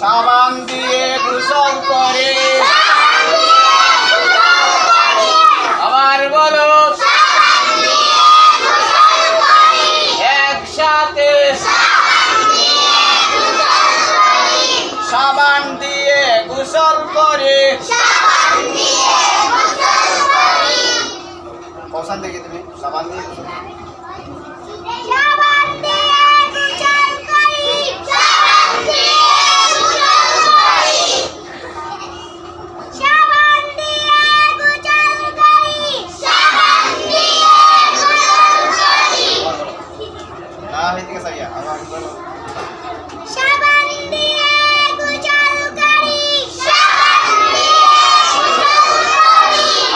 সাবান দিয়ে গোসল করে। আবার বলো, একসাথে সাবান দিয়ে গোসল করে। কৌশান দেখি তুমি, সাবান দিয়ে আবার বলো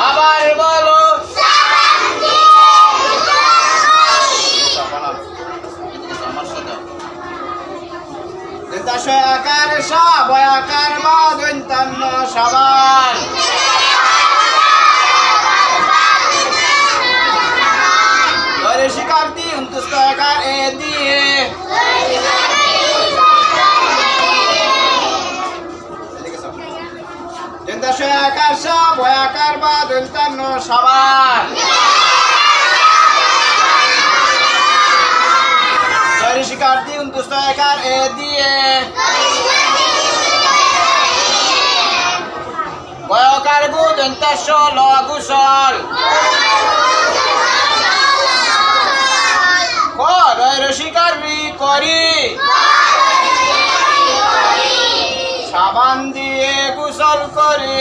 আবার বলো সাবান আমার সাথে আকার সব আকার বা দৈন্তান্ন সাবান। আকার সব আকার বা দৈন্তান্ন সাবান ধরে শিকারটি উনত্রিশ আকার এ দিয়ে। বয়কার গু দন্তাশ লঘুসল কয় শিকার করি। সাবান দিয়ে গোসল করে।